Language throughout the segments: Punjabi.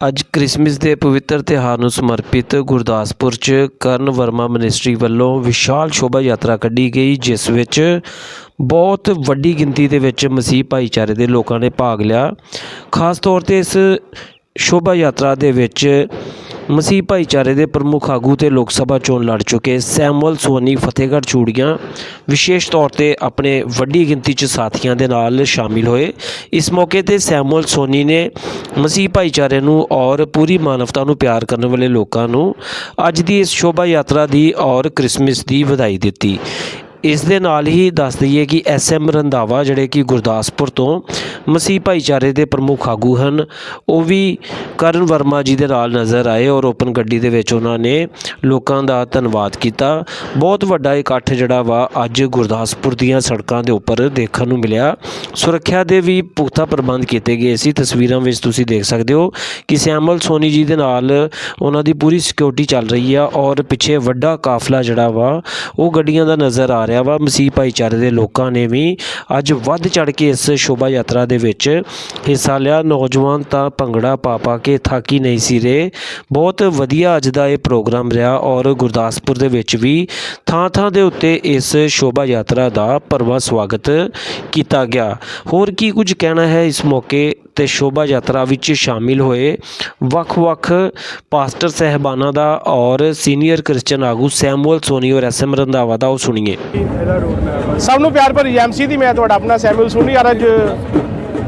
ਅੱਜ ਕ੍ਰਿਸਮਸ ਦੇ ਪਵਿੱਤਰ ਤਿਉਹਾਰ ਨੂੰ ਸਮਰਪਿਤ ਗੁਰਦਾਸਪੁਰ 'ਚ ਕਰਨ ਵਰਮਾ ਮਿਨਿਸਟਰੀ ਵੱਲੋਂ ਵਿਸ਼ਾਲ ਸ਼ੋਭਾ ਯਾਤਰਾ ਕੱਢੀ ਗਈ, ਜਿਸ ਵਿੱਚ ਬਹੁਤ ਵੱਡੀ ਗਿਣਤੀ ਦੇ ਵਿੱਚ ਮਸੀਹ ਭਾਈਚਾਰੇ ਦੇ ਲੋਕਾਂ ਨੇ ਭਾਗ ਲਿਆ। ਖਾਸ ਤੌਰ ਤੇ ਇਸ ਸ਼ੋਭਾ ਯਾਤਰਾ ਦੇ ਵਿੱਚ ਮਸੀਹ ਭਾਈਚਾਰੇ ਦੇ ਪ੍ਰਮੁੱਖ ਆਗੂ ਤੇ ਲੋਕ ਸਭਾ ਚੋਣ ਲੜ ਚੁੱਕੇ ਸੈਮੂਅਲ ਸੋਨੀ ਫਤਿਹਗੜ੍ਹ ਚੂੜੀਆਂ ਵਿਸ਼ੇਸ਼ ਤੌਰ ਤੇ ਆਪਣੇ ਵੱਡੀ ਗਿਣਤੀ 'ਚ ਸਾਥੀਆਂ ਦੇ ਨਾਲ ਸ਼ਾਮਿਲ ਹੋਏ। ਇਸ ਮੌਕੇ ਤੇ ਸੈਮੂਅਲ ਸੋਨੀ ਨੇ ਮਸੀਹ ਭਾਈਚਾਰੇ ਨੂੰ ਔਰ ਪੂਰੀ ਮਾਨਵਤਾ ਨੂੰ ਪਿਆਰ ਕਰਨ ਵਾਲੇ ਲੋਕਾਂ ਨੂੰ ਅੱਜ ਦੀ ਇਸ ਸ਼ੋਭਾ ਯਾਤਰਾ ਦੀ ਔਰ ਕ੍ਰਿਸਮਸ ਦੀ ਵਧਾਈ ਦਿੱਤੀ। ਇਸ ਦੇ ਨਾਲ ਹੀ ਦੱਸ ਦਈਏ ਕਿ ਐਸਐਮ ਰੰਧਾਵਾ ਜਿਹੜੇ ਕਿ ਗੁਰਦਾਸਪੁਰ ਤੋਂ ਮਸੀਹ ਭਾਈਚਾਰੇ ਦੇ ਪ੍ਰਮੁੱਖ ਆਗੂ ਹਨ, ਉਹ ਵੀ ਕਰਨ ਵਰਮਾ ਜੀ ਦੇ ਨਾਲ ਨਜ਼ਰ ਆਏ ਔਰ ਓਪਨ ਗੱਡੀ ਦੇ ਵਿੱਚ ਉਹਨਾਂ ਨੇ ਲੋਕਾਂ ਦਾ ਧੰਨਵਾਦ ਕੀਤਾ। ਬਹੁਤ ਵੱਡਾ ਇਕੱਠ ਜਿਹੜਾ ਵਾ ਅੱਜ ਗੁਰਦਾਸਪੁਰ ਦੀਆਂ ਸੜਕਾਂ ਦੇ ਉੱਪਰ ਦੇਖਣ ਨੂੰ ਮਿਲਿਆ। ਸੁਰੱਖਿਆ ਦੇ ਵੀ ਪੁਖਤਾ ਪ੍ਰਬੰਧ ਕੀਤੇ ਗਏ ਸੀ। ਤਸਵੀਰਾਂ ਵਿੱਚ ਤੁਸੀਂ ਦੇਖ ਸਕਦੇ ਹੋ ਕਿ ਸ਼ਿਆਮਲ ਸੋਨੀ ਜੀ ਦੇ ਨਾਲ ਉਹਨਾਂ ਦੀ ਪੂਰੀ ਸਿਕਿਉਰਿਟੀ ਚੱਲ ਰਹੀ ਆ ਔਰ ਪਿੱਛੇ ਵੱਡਾ ਕਾਫਲਾ ਜਿਹੜਾ ਵਾ, ਉਹ ਗੱਡੀਆਂ ਦਾ ਨਜ਼ਰ ਆ ਰਿਹਾ ਵਾ। ਮਸੀਹ ਭਾਈਚਾਰੇ ਦੇ ਲੋਕਾਂ ਨੇ ਵੀ ਅੱਜ ਵੱਧ ਚੜ ਕੇ ਇਸ ਸ਼ੋਭਾ ਯਾਤਰਾ ਦੇ ਵਿੱਚ ਹਿੱਸਾ ਲਿਆ। ਨੌਜਵਾਨ ਤਾਂ ਭੰਗੜਾ ਪਾ ਪਾ ਕੇ ਥੱਕ ਹੀ ਨਹੀਂ ਸੀ ਰਹੇ। ਬਹੁਤ ਵਧੀਆ ਅੱਜ ਦਾ ਇਹ ਪ੍ਰੋਗਰਾਮ ਰਿਹਾ ਔਰ ਗੁਰਦਾਸਪੁਰ ਦੇ ਵਿੱਚ ਵੀ ਥਾਂ ਥਾਂ ਦੇ ਉੱਤੇ ਇਸ ਸ਼ੋਭਾ ਯਾਤਰਾ ਦਾ ਭਰਵਾਂ ਸਵਾਗਤ ਕੀਤਾ ਗਿਆ। ਹੋਰ ਕੀ ਕੁਝ ਕਹਿਣਾ ਹੈ ਇਸ ਮੌਕੇ ਤੇ ਸ਼ੋਭਾ ਯਾਤਰਾ ਵਿੱਚ ਸ਼ਾਮਿਲ ਹੋਏ ਵੱਖ-ਵੱਖ ਪਾਸਟਰ ਸਹਿਬਾਨਾਂ ਦਾ ਔਰ ਸੀਨੀਅਰ ਕ੍ਰਿਸਚੀਅਨ ਆਗੂ ਸੈਮੂਅਲ ਸੋਨੀ ਔਰ ਐਸਐਮ ਰੰਧਾਵਾ ਦਾ ਉਹ ਸੁਣੀਏ। ਸਭ ਨੂੰ ਪਿਆਰ ਭਰੀ ਐਮਸੀ ਦੀ ਮੈਂ ਤੁਹਾਡਾ ਆਪਣਾ ਸੈਮੂਅਲ ਸੁਣੀ ਯਾਰ ਅੱਜ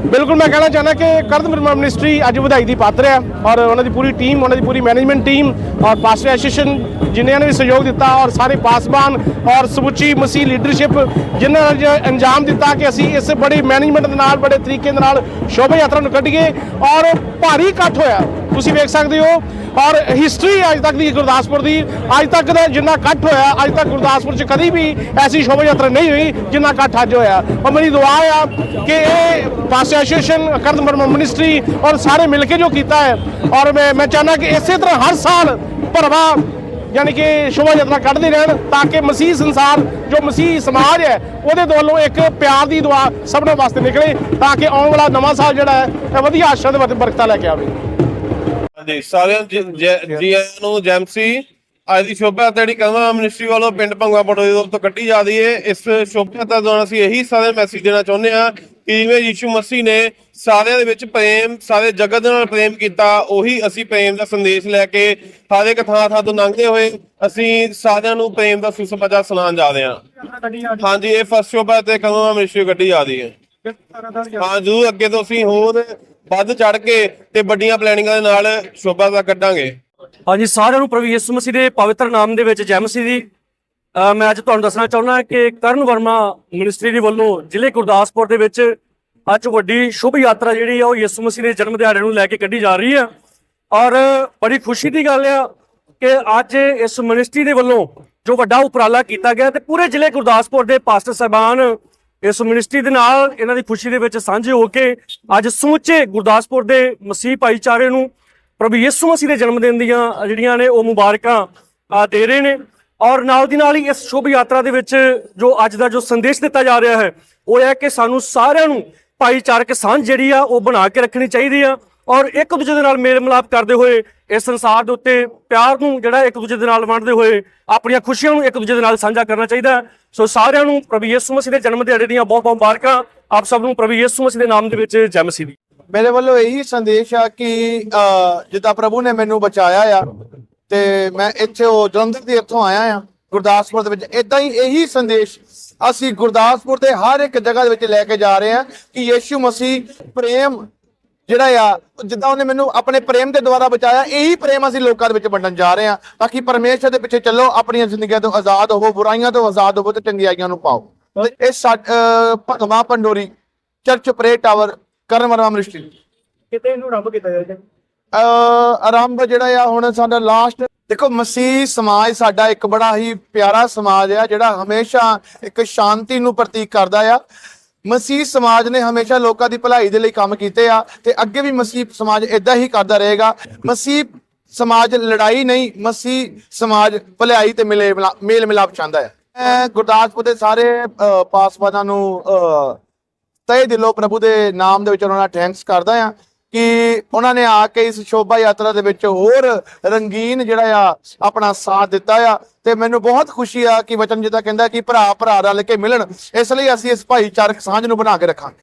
ਬਿਲਕੁਲ ਮੈਂ ਕਹਿਣਾ ਚਾਹੁੰਦਾ ਕਿ ਕਰਦ ਮਿਰਮਾ ਮਿਨਿਸਟਰੀ ਅੱਜ ਵਧਾਈ ਦੀ ਪਾਤਰ ਹੈ ਔਰ ਉਹਨਾਂ ਦੀ ਪੂਰੀ ਟੀਮ ਉਹਨਾਂ ਦੀ ਪੂਰੀ ਮੈਨੇਜਮੈਂਟ ਟੀਮ ਔਰ ਪਾਸਟਰ ਐਸੋਸੀਏਸ਼ਨ ਜਿਨ੍ਹਾਂ ਨੇ ਵੀ ਸਹਿਯੋਗ ਦਿੱਤਾ ਔਰ ਸਾਰੇ ਪਾਸਬਾਨ ਔਰ ਸਮੁੱਚੀ ਮਸੀਹ ਲੀਡਰਸ਼ਿਪ ਜਿਨ੍ਹਾਂ ਨੇ ਜੋ ਅੰਜਾਮ ਦਿੱਤਾ ਕਿ ਅਸੀਂ ਇਸ ਬੜੀ ਮੈਨੇਜਮੈਂਟ ਦੇ ਨਾਲ, ਬੜੇ ਤਰੀਕੇ ਦੇ ਨਾਲ ਸ਼ੋਭਾ ਯਾਤਰਾ ਨੂੰ ਕੱਢੀਏ ਔਰ ਭਾਰੀ ਇਕੱਠ ਹੋਇਆ। ਤੁਸੀਂ ਵੇਖ ਸਕਦੇ ਹੋ ਔਰ ਹਿਸਟਰੀ ਅੱਜ ਤੱਕ ਦੀ ਗੁਰਦਾਸਪੁਰ ਦੀ। ਅੱਜ ਤੱਕ ਦਾ ਜਿੰਨਾ ਇਕੱਠ ਹੋਇਆ, ਅੱਜ ਤੱਕ ਗੁਰਦਾਸਪੁਰ 'ਚ ਕਦੀ ਵੀ ਐਸੀ ਸ਼ੋਭਾ ਯਾਤਰਾ ਨਹੀਂ ਹੋਈ ਜਿੰਨਾ ਇਕੱਠ ਅੱਜ ਹੋਇਆ। ਔਰ ਮੇਰੀ ਦੁਆ ਆ ਕਿ ਇਹ ਪਾਸ ਐਸੋਸੀਏਸ਼ਨ ਕਰਦ ਮਿਨਿਸਟਰੀ ਔਰ ਸਾਰੇ ਮਿਲ ਕੇ ਜੋ ਕੀਤਾ ਹੈ, ਔਰ ਮੈਂ ਮੈਂ ਚਾਹੁੰਦਾ ਕਿ ਇਸੇ ਤਰ੍ਹਾਂ ਹਰ ਸਾਲ ਭਰਵਾ, ਯਾਨੀ ਕਿ ਸ਼ੋਭਾ ਯਾਤਰਾ ਕੱਢਦੇ ਰਹਿਣ ਤਾਂ ਕਿ ਮਸੀਹ ਸੰਸਾਰ, ਜੋ ਮਸੀਹ ਸਮਾਜ ਹੈ, ਉਹਦੇ ਵੱਲੋਂ ਇੱਕ ਪਿਆਰ ਦੀ ਦੁਆ ਸਭਨਾਂ ਵਾਸਤੇ ਨਿਕਲੇ ਤਾਂ ਕਿ ਆਉਣ ਵਾਲਾ ਨਵਾਂ ਸਾਲ ਜਿਹੜਾ ਹੈ, ਇਹ ਵਧੀਆ ਆਸ਼ਾ ਤੇ ਬਰਕਤਾਂ ਲੈ ਕੇ ਆਵੇ। ਹਾਂਜੀ ਸਾਰਿਆਂ ਨੂੰ ਜੀ- ਜੀ ਜੀ ਆਇਆਂ ਨੂੰ ਜੈਮਸੀ ਅੱਜ ਦੀ ਸ਼ੋਭਾ ਯਾਤਰਾ ਜਿਹੜੀ ਕਲਮਾ ਮਿਨਿਸਟਰੀ ਵੱਲੋਂ ਪਿੰਡ ਭੰਗਵਾ ਪਟੋ ਦੇ ਤੋਂ ਕੱਢੀ ਜਾ ਰਹੀ ਹੈ। ਇਸ ਸ਼ੋਭਾ ਯਾਤਰਾ ਦੌਰਾਨ ਅਸੀਂ ਇਹੀ ਸਾਰੇ ਮੈਸੇਜ ਦੇਣਾ ਚਾਹੁੰਦੇ ਹਾਂ ਕਿ ਜਿਵੇਂ ਯੀਸ਼ੂ ਮਸੀਹ ਨੇ ਸਾਰਿਆਂ ਦੇ ਵਿੱਚ ਪ੍ਰੇਮ ਸਾਰੇ ਜਗਤ ਦੇ ਨਾਲ ਪ੍ਰੇਮ ਕੀਤਾ ਉਹੀ ਅਸੀਂ ਪ੍ਰੇਮ ਦਾ ਸੰਦੇਸ਼ ਲੈ ਕੇ ਹਰ ਇੱਕ ਥਾਂ ਥਾਂ ਤੋਂ ਲੰਘਦੇ ਹੋਏ ਅਸੀਂ ਸਾਰਿਆਂ ਨੂੰ ਪ੍ਰੇਮ ਦਾ ਸੁਸਮਾਚਾਰ ਸੁਣਾਉਣ ਜਾ ਰਹੇ ਹਾਂ। ਹਾਂਜੀ ਇਹ ਫਸਟ ਸ਼ੋਭਾ ਤੇ ਕਲਮਾ ਮਿਨਿਸਟਰੀ ਕੱਢੀ ਜਾ ਰਹੀ ਹੈ। ਹਾਂ, ਜ਼ਰੂਰ, ਅੱਗੇ ਤੋਂ ਅਸੀਂ ਹੋਰ ਵੱਧ ਚੜ ਕੇ ਤੇ ਵੱਡੀਆਂ ਪਲੈਨਿੰਗਾਂ ਦੇ ਨਾਲ ਸ਼ੋਭਾ ਦਾ ਕੱਢਾਂਗੇ। ਹਾਂਜੀ, ਸਾਰਿਆਂ ਨੂੰ ਪ੍ਰਭੂ ਯਿਸੂ ਮਸੀਹ ਦੇ ਪਵਿੱਤਰ ਨਾਮ ਦੇ ਵਿੱਚ ਜੈ ਮਸੀਹ ਦੀ ਮੈਂ ਅੱਜ ਤੁਹਾਨੂੰ ਦੱਸਣਾ ਚਾਹੁੰਦਾ ਕਿ ਕਰਨ ਵਰਮਾ ਮਿਨਿਸਟਰੀ ਦੇ ਵੱਲੋਂ ਜ਼ਿਲ੍ਹੇ ਗੁਰਦਾਸਪੁਰ ਦੇ ਵਿੱਚ ਅੱਜ ਵੱਡੀ ਸ਼ੁਭ ਯਾਤਰਾ ਜਿਹੜੀ ਆ, ਉਹ ਯਿਸੂ ਮਸੀਹ ਦੇ ਜਨਮ ਦਿਹਾੜੇ ਨੂੰ ਲੈ ਕੇ ਕੱਢੀ ਜਾ ਰਹੀ ਹੈ ਔਰ ਬੜੀ ਖੁਸ਼ੀ ਦੀ ਗੱਲ ਆ ਕਿ ਅੱਜ ਇਸ ਮਿਨਿਸਟਰੀ ਦੇ ਵੱਲੋਂ ਜੋ ਵੱਡਾ ਉਪਰਾਲਾ ਕੀਤਾ ਗਿਆ ਤੇ ਪੂਰੇ ਜ਼ਿਲ੍ਹੇ ਗੁਰਦਾਸਪੁਰ ਦੇ ਪਾਸਟਰ ਸਾਹਿਬਾਨ ਇਸ ਮਿਨਿਸਟਰੀ ਦੇ ਨਾਲ ਇਹਨਾਂ ਦੀ ਖੁਸ਼ੀ ਦੇ ਵਿੱਚ ਸਾਂਝੇ ਹੋ ਕੇ ਅੱਜ ਸਮੁੱਚੇ ਗੁਰਦਾਸਪੁਰ ਦੇ ਮਸੀਹ ਭਾਈਚਾਰੇ ਨੂੰ ਪ੍ਰਭੂ ਯਿਸੂ ਮਸੀਹ ਦੇ ਜਨਮ ਦਿਨ ਦੀਆਂ ਜਿਹੜੀਆਂ ਨੇ ਉਹ ਮੁਬਾਰਕਾਂ ਦੇ ਰਹੇ ਨੇ। ਔਰ ਨਾਲ ਦੀ ਨਾਲ ਹੀ ਇਸ ਸ਼ੁਭ ਯਾਤਰਾ ਦੇ ਵਿੱਚ ਜੋ ਅੱਜ ਦਾ ਜੋ ਸੰਦੇਸ਼ ਦਿੱਤਾ ਜਾ ਰਿਹਾ ਹੈ, ਉਹ ਹੈ ਕਿ ਸਾਨੂੰ ਸਾਰਿਆਂ ਨੂੰ ਭਾਈਚਾਰਕ ਸਾਂਝ ਜਿਹੜੀ ਆ, ਉਹ ਬਣਾ ਕੇ ਰੱਖਣੀ ਚਾਹੀਦੀ ਆ। ਔਰ ਇੱਕ ਦੂਜੇ ਦੇ ਨਾਲ ਮੇਲ ਮਿਲਾਪ ਕਰਦੇ ਹੋਏ ਇਸ ਸੰਸਾਰ ਦੇ ਉੱਤੇ ਪਿਆਰ ਨੂੰ ਜਿਹੜਾ ਇੱਕ ਦੂਜੇ ਦੇ ਨਾਲ ਵੰਡਦੇ ਹੋਏ ਆਪਣੀਆਂ ਖੁਸ਼ੀਆਂ ਨੂੰ ਇੱਕ ਦੂਜੇ ਦੇ ਨਾਲ ਸਾਂਝਾ ਕਰਨਾ ਚਾਹੀਦਾ ਸੋ ਸਾਰਿਆਂ ਨੂੰ ਪ੍ਰਭੂ ਯਿਸੂ ਮਸੀਹ ਦੇ ਜਨਮ ਦਿਹਾੜੇ ਦੀਆਂ ਬਹੁਤ ਬਹੁਤ ਮੁਬਾਰਕਾਂ। ਆਪ ਸਭ ਨੂੰ ਪ੍ਰਭੂ ਯਿਸੂ ਮਸੀਹ ਦੇ ਨਾਮ ਦੇ ਵਿੱਚ ਜੈ ਮਸੀਹ ਦੀ। ਮੇਰੇ ਵੱਲੋਂ ਇਹੀ ਸੰਦੇਸ਼ ਆ ਕਿ ਅਹ, ਜਿੱਦਾਂ ਪ੍ਰਭੂ ਨੇ ਮੈਨੂੰ ਬਚਾਇਆ ਆ ਤੇ ਮੈਂ ਇੱਥੇ ਉਹ ਜਲੰਧਰ ਦੇ ਇੱਥੋਂ ਆਇਆ ਆ ਗੁਰਦਾਸਪੁਰ ਦੇ ਵਿੱਚ। ਇਦਾਂ ਹੀ ਇਹੀ ਸੰਦੇਸ਼ ਅਸੀਂ ਗੁਰਦਾਸਪੁਰ ਦੇ ਹਰ ਇੱਕ ਜਗ੍ਹਾ ਦੇ ਵਿੱਚ ਲੈ ਕੇ ਜਾ ਰਹੇ ਹਾਂ ਕਿ ਯੀਸ਼ੂ ਮਸੀਹ ਪ੍ਰੇਮ ਜਿਹੜਾ ਆ ਜਿੱਦਾਂ ਉਹਨੇ ਮੈਨੂੰ ਆਪਣੇ ਪ੍ਰੇਮ ਦੇ ਦੁਆਰਾ ਬਚਾਇਆ ਇਹੀ ਪ੍ਰੇਮ ਅਸੀਂ ਲੋਕਾਂ ਦੇ ਵਿੱਚ ਵੰਡਣ ਜਾ ਰਹੇ ਹਾਂ ਤਾਂ ਕਿ ਪਰਮੇਸ਼ਰ ਦੇ ਪਿੱਛੇ ਚੱਲੋ ਆਪਣੀਆਂ ਜ਼ਿੰਦਗੀਆਂ ਤੋਂ ਆਜ਼ਾਦ ਹੋਵੋ ਬੁਰਾਈਆਂ ਤੋਂ ਆਜ਼ਾਦ ਹੋਵੋ ਤੇ ਚੰਗਿਆਈਆਂ ਨੂੰ ਪਾਓ। ਤੇ ਇਹ ਭਗਵਾਨ Pandori church prayer tower Karan Verma ministry ਕਿਤੇ ਇਹਨੂੰ ਰੱਬ ਕੀਤਾ ਜਾਏ ਆਰੰਭ ਜਿਹੜਾ ਆ ਹੁਣ ਸਾਡਾ ਲਾਸਟ ਦੇਖੋ ਮਸੀਹ ਸਮਾਜ ਸਾਡਾ ਇੱਕ ਬੜਾ ਹੀ ਪਿਆਰਾ ਸਮਾਜ ਆ ਜਿਹੜਾ ਹਮੇਸ਼ਾ ਇੱਕ ਸ਼ਾਂਤੀ ਨੂੰ ਪ੍ਰਤੀਕ ਕਰਦਾ ਆ। ਮਸੀਹ ਸਮਾਜ ਨੇ ਹਮੇਸ਼ਾ ਲੋਕਾਂ ਦੀ ਭਲਾਈ ਦੇ ਲਈ ਕੰਮ ਕੀਤੇ ਆ ਤੇ ਅੱਗੇ ਵੀ ਮਸੀਹ ਸਮਾਜ ਇਦਾਂ ਹੀ ਕਰਦਾ ਰਹੇਗਾ। ਮਸੀਹ ਸਮਾਜ ਲੜਾਈ ਨਹੀਂ ਮਸੀਹ ਸਮਾਜ ਭਲਾਈ ਤੇ ਮਿਲੇ ਮੇਲ ਮਿਲਾਪ ਚਾਹੁੰਦਾ ਹੈ। ਮੈਂ ਗੁਰਦਾਸਪੁਰ ਦੇ ਸਾਰੇ ਅਹ, ਪਾਸਵਾਨਾਂ ਨੂੰ ਅਹ, ਤਹਿ ਦਿਲੋਂ ਪ੍ਰਭੂ ਦੇ ਨਾਮ ਦੇ ਵਿੱਚ ਉਹਨਾਂ ਦਾ ਥੈਂਕਸ ਕਰਦਾ ਆ ਕਿ ਉਹਨਾਂ ਨੇ ਆ ਕੇ ਇਸ ਸ਼ੋਭਾ ਯਾਤਰਾ ਦੇ ਵਿੱਚ ਹੋਰ ਰੰਗੀਨ ਜਿਹੜਾ ਆ, ਆਪਣਾ ਸਾਥ ਦਿੱਤਾ ਆ। ਤੇ ਮੈਨੂੰ ਬਹੁਤ ਖੁਸ਼ੀ ਆ ਕਿ ਵਚਨ ਜਿੱਦਾਂ ਕਹਿੰਦਾ ਕਿ ਭਰਾ ਭਰਾ ਰਲ ਕੇ ਮਿਲਣ। ਇਸ ਲਈ ਅਸੀਂ ਇਸ ਭਾਈਚਾਰਕ ਸਾਂਝ ਨੂੰ ਬਣਾ ਕੇ ਰੱਖਾਂਗੇ।